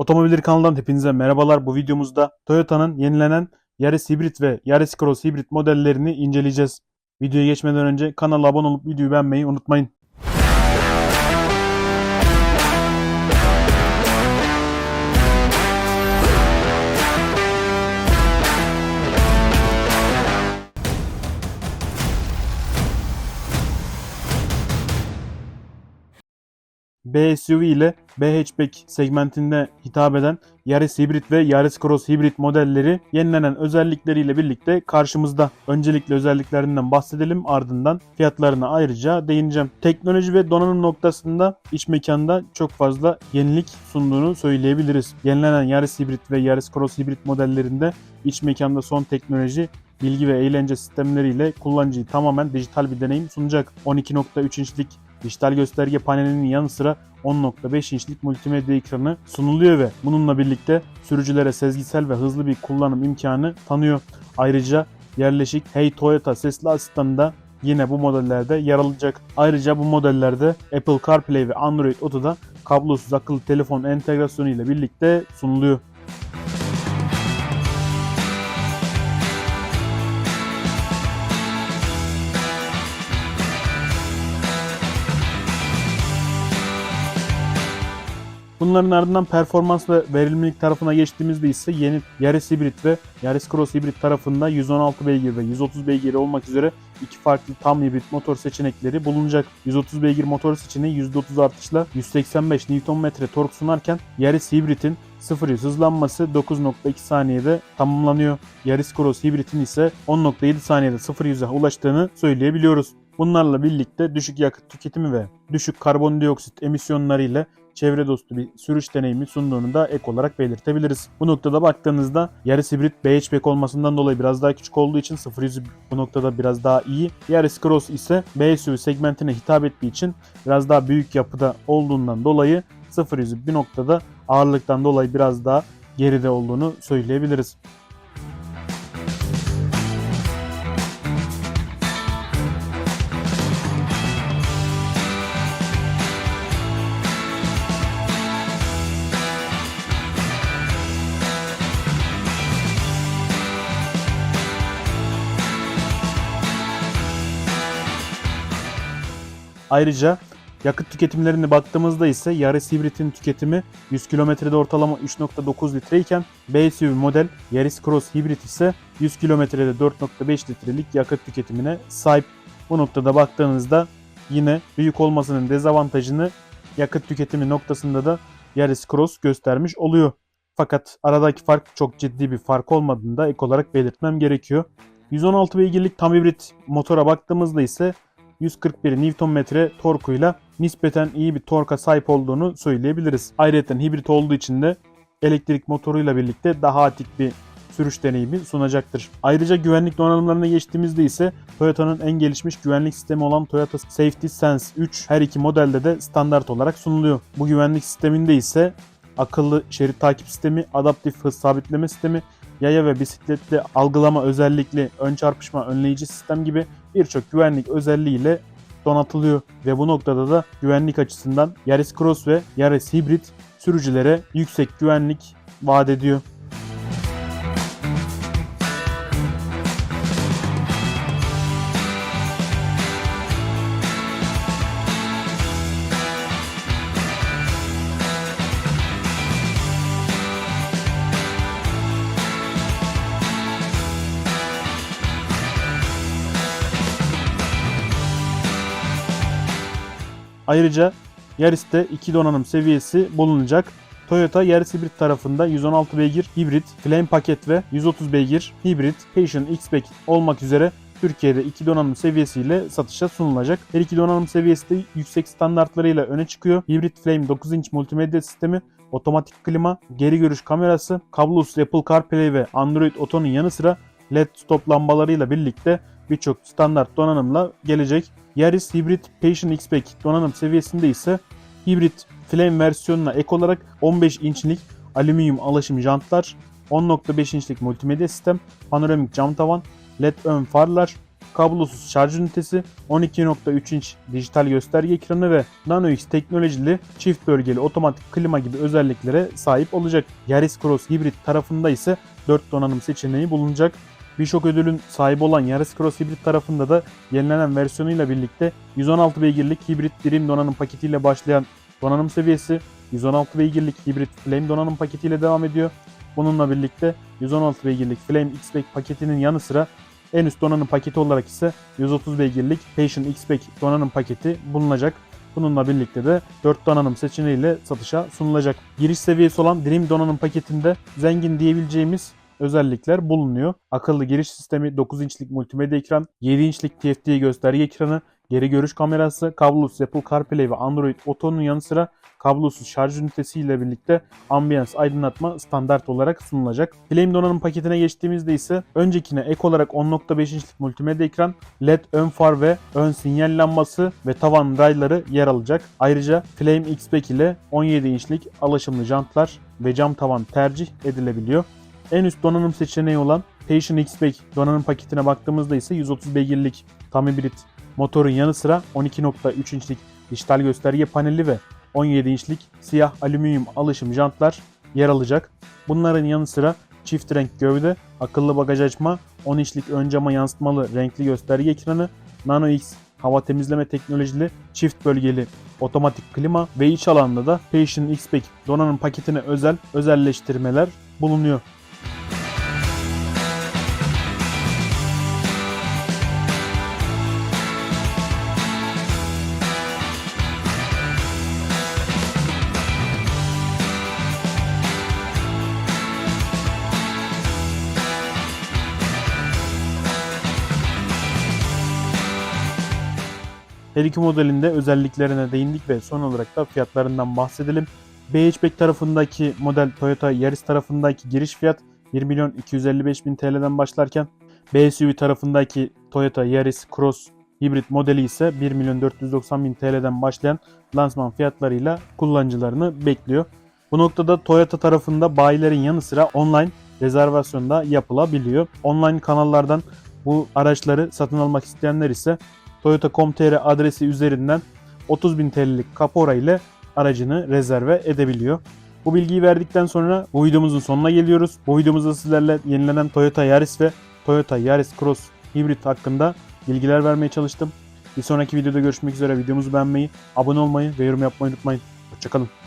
Otomobilleri kanalından hepinize merhabalar. Bu videomuzda Toyota'nın yenilenen Yaris Hibrit ve Yaris Cross Hibrit modellerini inceleyeceğiz. Videoya geçmeden önce kanala abone olup videoyu beğenmeyi unutmayın. B SUV ile B hatchback segmentinde hitap eden Yaris Hibrit ve Yaris Cross Hibrit modelleri yenilenen özellikleriyle birlikte karşımızda. Öncelikle özelliklerinden bahsedelim ardından fiyatlarına ayrıca değineceğim. Teknoloji ve donanım noktasında iç mekanda çok fazla yenilik sunduğunu söyleyebiliriz. Yenilenen Yaris Hibrit ve Yaris Cross Hibrit modellerinde iç mekanda son teknoloji bilgi ve eğlence sistemleriyle kullanıcıyı tamamen dijital bir deneyim sunacak. 12.3 inçlik dijital gösterge panelinin yanı sıra 10.5 inçlik multimedya ekranı sunuluyor ve bununla birlikte sürücülere sezgisel ve hızlı bir kullanım imkanı tanıyor. Ayrıca yerleşik Hey Toyota sesli asistanı da yine bu modellerde yer alacak. Ayrıca bu modellerde Apple CarPlay ve Android Auto'da kablosuz akıllı telefon entegrasyonu ile birlikte sunuluyor. Bunların ardından performans ve verimlilik tarafına geçtiğimizde ise yeni Yaris Hibrit ve Yaris Cross Hibrit tarafında 116 beygir ve 130 beygir olmak üzere iki farklı tam hibrit motor seçenekleri bulunacak. 130 beygir motor seçeneği %30 artışla 185 Nm tork sunarken Yaris Hibrit'in 0-100 hızlanması 9.2 saniyede tamamlanıyor. Yaris Cross Hibrit'in ise 10.7 saniyede 0-100'e ulaştığını söyleyebiliyoruz. Bunlarla birlikte düşük yakıt tüketimi ve düşük karbondioksit emisyonları ile çevre dostu bir sürüş deneyimi sunduğunu da ek olarak belirtebiliriz. Bu noktada baktığınızda Yaris Hibrit B hatchback olmasından dolayı biraz daha küçük olduğu için 0-100 bu noktada biraz daha iyi. Yaris Cross ise B SUV segmentine hitap ettiği için biraz daha büyük yapıda olduğundan dolayı 0-100'ü bir noktada ağırlıktan dolayı biraz daha geride olduğunu söyleyebiliriz. Ayrıca yakıt tüketimlerine baktığımızda ise Yaris Hibrit'in tüketimi 100 kilometrede ortalama 3.9 litreyken B SUV model Yaris Cross Hibrit ise 100 kilometrede 4.5 litrelik yakıt tüketimine sahip. Bu noktada baktığınızda yine büyük olmasının dezavantajını yakıt tüketimi noktasında da Yaris Cross göstermiş oluyor. Fakat aradaki fark çok ciddi bir fark olmadığını da ek olarak belirtmem gerekiyor. 116 beygirlik tam hibrit motora baktığımızda ise 141 Nm torkuyla nispeten iyi bir torka sahip olduğunu söyleyebiliriz. Ayrıca hibrit olduğu için de elektrik motoruyla birlikte daha atik bir sürüş deneyimi sunacaktır. Ayrıca güvenlik donanımlarına geçtiğimizde ise Toyota'nın en gelişmiş güvenlik sistemi olan Toyota Safety Sense 3 her iki modelde de standart olarak sunuluyor. Bu güvenlik sisteminde ise akıllı şerit takip sistemi, adaptif hız sabitleme sistemi, yaya ve bisikletli algılama özellikli ön çarpışma önleyici sistem gibi birçok güvenlik özelliğiyle donatılıyor ve bu noktada da güvenlik açısından Yaris Cross ve Yaris Hibrit sürücülere yüksek güvenlik vaat ediyor. Ayrıca Yaris'te iki donanım seviyesi bulunacak. Toyota Yaris Hibrit tarafında 116 beygir hibrit, Flame paket ve 130 beygir hibrit Passion X-Pack olmak üzere Türkiye'de iki donanım seviyesiyle satışa sunulacak. Her iki donanım seviyesi de yüksek standartlarıyla öne çıkıyor. Hibrit Flame 9 inç multimedya sistemi, otomatik klima, geri görüş kamerası, kablosuz Apple CarPlay ve Android Auto'nun yanı sıra LED stop lambalarıyla birlikte birçok standart donanımla gelecek. Yaris Hibrit Passion X-Pack donanım seviyesinde ise Hibrit Flame versiyonuna ek olarak 15 inçlik alüminyum alaşım jantlar, 10.5 inçlik multimedya sistem, panoramik cam tavan, LED ön farlar, kablosuz şarj ünitesi, 12.3 inç dijital gösterge ekranı ve Nano X teknolojili çift bölgeli otomatik klima gibi özelliklere sahip olacak. Yaris Cross Hybrid tarafında ise 4 donanım seçeneği bulunacak. Birçok ödülün sahibi olan Yaris Cross Hybrid tarafında da yenilenen versiyonuyla birlikte 116 beygirlik hibrit Dream donanım paketiyle başlayan donanım seviyesi 116 beygirlik hibrit Flame donanım paketiyle devam ediyor. Bununla birlikte 116 beygirlik Flame X-Pack paketinin yanı sıra en üst donanım paketi olarak ise 130 beygirlik Passion X-Pack donanım paketi bulunacak. Bununla birlikte de 4 donanım seçeneğiyle satışa sunulacak. Giriş seviyesi olan Dream donanım paketinde zengin diyebileceğimiz özellikler bulunuyor. Akıllı giriş sistemi, 9 inçlik multimedya ekran, 7 inçlik TFT gösterge ekranı, geri görüş kamerası, kablosuz Apple CarPlay ve Android Auto'nun yanı sıra kablosuz şarj ünitesi ile birlikte ambiyans aydınlatma standart olarak sunulacak. Flame donanım paketine geçtiğimizde ise öncekine ek olarak 10.5 inçlik multimedya ekran, LED ön far ve ön sinyal lambası ve tavan rayları yer alacak. Ayrıca Flame X-Pack ile 17 inçlik alaşımlı jantlar ve cam tavan tercih edilebiliyor. En üst donanım seçeneği olan Passion X-Pack donanım paketine baktığımızda ise 130 beygirlik tam hibrit motorun yanı sıra 12.3 inçlik dijital gösterge paneli ve 17 inçlik siyah alüminyum alışım jantlar yer alacak. Bunların yanı sıra çift renk gövde, akıllı bagaj açma, 10 inçlik ön cama yansıtmalı renkli gösterge ekranı, Nano X hava temizleme teknolojili çift bölgeli otomatik klima ve iç alanda da Passion X-Pack donanım paketine özel özelleştirmeler bulunuyor. Her iki modelinde özelliklerine değindik ve son olarak da fiyatlarından bahsedelim. B-Hatchback tarafındaki model Toyota Yaris tarafındaki giriş fiyat 1 milyon 255 bin TL'den başlarken B-SUV tarafındaki Toyota Yaris Cross hibrit modeli ise 1 milyon 490 bin TL'den başlayan lansman fiyatlarıyla kullanıcılarını bekliyor. Bu noktada Toyota tarafında bayilerin yanı sıra online rezervasyon da yapılabiliyor. Online kanallardan bu araçları satın almak isteyenler ise Toyota.com.tr adresi üzerinden 30.000 TL'lik kapora ile aracını rezerve edebiliyor. Bu bilgiyi verdikten sonra bu videomuzun sonuna geliyoruz. Bu videomuzda sizlerle yenilenen Toyota Yaris ve Toyota Yaris Cross hibrit hakkında bilgiler vermeye çalıştım. Bir sonraki videoda görüşmek üzere. Videomuzu beğenmeyi, abone olmayı ve yorum yapmayı unutmayın. Hoşçakalın.